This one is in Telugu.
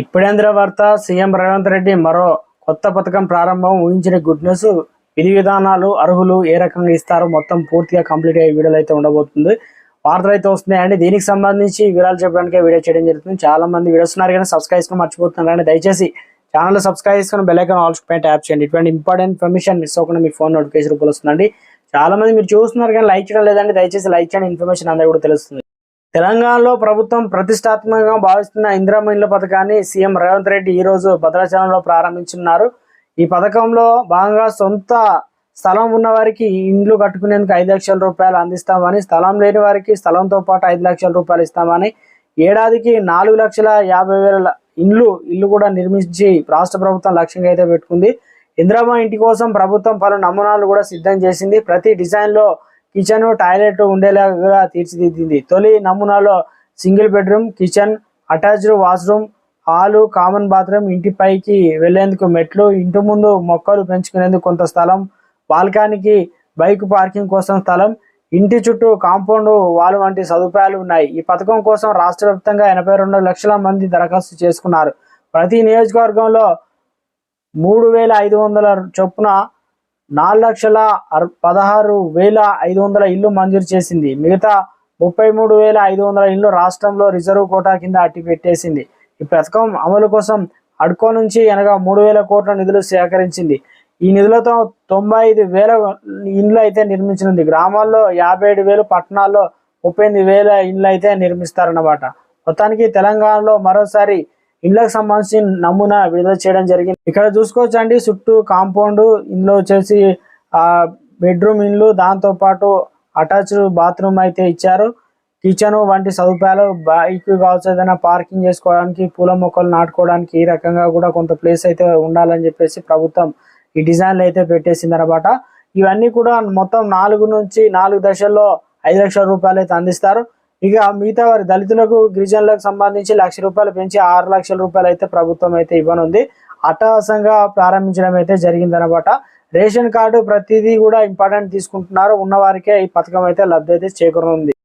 ఇప్పుడేంద్ర వార్త? సీఎం రేవంత్ రెడ్డి మరో కొత్త పథకం ప్రారంభం. ఊహించిన గుడ్ న్యూస్. విధి విధానాలు అర్హులు ఏ రకంగా ఇస్తారో మొత్తం పూర్తిగా కంప్లీట్ అయ్యే వీడియోలు అయితే ఉండబోతుంది. వార్తలు అయితే వస్తున్నాయండి. దీనికి సంబంధించి వివరాలు చెప్పడానికి వీడియో చేయడం జరుగుతుంది. చాలా మంది వీడియోస్ ఉన్నారు కానీ సబ్స్క్రైబ్ చేసుకుని మర్చిపోతున్నారండి. దయచేసి ఛానల్ సబ్స్క్రైబ్ చేసుకుని బెల్లైకన్ ఐకాన్ ఆల్ పైన ట్యాప్ చేయండి. ఇటువంటి ఇంపార్టెంట్ ఇన్ఫర్మేషన్ మిస్ అవ్వకుండా మీ ఫోన్ నోటిఫికేషన్ రూపంలో వస్తుందండి. చాలా మంది మీరు చూస్తున్నారు కానీ లైక్ చేయడం లేదండి. దయచేసి లైక్ చేయండి. ఇన్ఫర్మేషన్ అందరూ కూడా తెలుస్తుంది. తెలంగాణలో ప్రభుత్వం ప్రతిష్టాత్మకంగా భావిస్తున్న ఇందిరమ్మ ఇండ్ల పథకాన్ని సీఎం రేవంత్ రెడ్డి ఈరోజు భద్రాచలంలో ప్రారంభించున్నారు ఈ పథకంలో భాగంగా సొంత స్థలం ఉన్న వారికి ఇండ్లు కట్టుకునేందుకు ఐదు లక్షల రూపాయలు అందిస్తామని స్థలం లేని వారికి స్థలంతో పాటు ఐదు లక్షల రూపాయలు ఇస్తామని ఏడాదికి నాలుగు లక్షల యాభై వేల ఇండ్లు ఇల్లు కూడా నిర్మించి రాష్ట్ర ప్రభుత్వం లక్ష్యంగా అయితే పెట్టుకుంది. ఇందిరామ ఇంటి కోసం ప్రభుత్వం పలు నమూనాలు కూడా సిద్ధం చేసింది. ప్రతి డిజైన్లో కిచెన్ టాయిలెట్ ఉండేలాగా తీర్చిదిద్దింది. తొలి నమూనాలో single bedroom kitchen attached washroom hall common bathroom ఇంటి పైకి వెళ్ళేందుకు మెట్లు ఇంటి ముందు మొక్కలు పెంచుకునేందుకు కొంత స్థలం బాల్కానికి బైక్ పార్కింగ్ కోసం స్థలం ఇంటి చుట్టూ కాంపౌండ్ వాల్ వంటి సదుపాయాలు ఉన్నాయి. ఈ పథకం కోసం రాష్ట్ర వ్యాప్తంగా ఎనభై రెండు లక్షల మంది దరఖాస్తు చేసుకున్నారు. ప్రతి నియోజకవర్గంలో మూడు వేల ఐదు వందల చొప్పున నాలుగు లక్షల అర- పదహారు వేల ఐదు వందల ఇల్లు మంజూరు చేసింది. మిగతా ముప్పై మూడు వేల ఐదు వందల ఇల్లు రాష్ట్రంలో రిజర్వ్ కోటా కింద అట్టి పెట్టేసింది ఈ పథకం అమలు కోసం అడ్కో నుంచి అనగా మూడు వేల కోట్ల నిధులు సేకరించింది. ఈ నిధులతో తొంభై ఐదు వేల ఇండ్లు అయితే నిర్మించనుంది. గ్రామాల్లో యాభై ఏడు వేలు పట్టణాల్లో ముప్పై ఎనిమిది వేల ఇండ్లు అయితే నిర్మిస్తారన్నమాట. మొత్తానికి తెలంగాణలో మరోసారి ఇండ్లకు సంబంధించి నమూనా విడుదల చేయడం జరిగింది. ఇక్కడ చూసుకోవచ్చండి చుట్టూ కాంపౌండ్ ఇందులో వచ్చేసి ఆ బెడ్రూమ్ ఇండ్లు దాంతో పాటు అటాచ్డ్ బాత్రూమ్ అయితే ఇచ్చారు. కిచెన్ వంటి సదుపాయాలు బైక్ కావచ్చు ఏదైనా పార్కింగ్ చేసుకోవడానికి పూల మొక్కలు నాటుకోవడానికి ఈ రకంగా కూడా కొంత ప్లేస్ అయితే ఉండాలని చెప్పేసి ప్రభుత్వం ఈ డిజైన్లు అయితే పెట్టేసింది అనమాట ఇవన్నీ కూడా మొత్తం నాలుగు నుంచి నాలుగు దశల్లో ఐదు లక్షల రూపాయలు అయితే అందిస్తారు. ఇక మిగతా వారి దళితులకు గిరిజనులకు సంబంధించి లక్ష రూపాయలు పెంచి ఆరు లక్షల రూపాయలు అయితే ప్రభుత్వం అయితే ఇవ్వనుంది. అట్టహాసంగా ప్రారంభించడం అయితే జరిగిందనమాట రేషన్ కార్డు ప్రతిదీ కూడా ఇంపార్టెంట్ తీసుకుంటున్నారు. ఉన్నవారికే ఈ పథకం అయితే లబ్ధి అయితే చేకూరనుంది.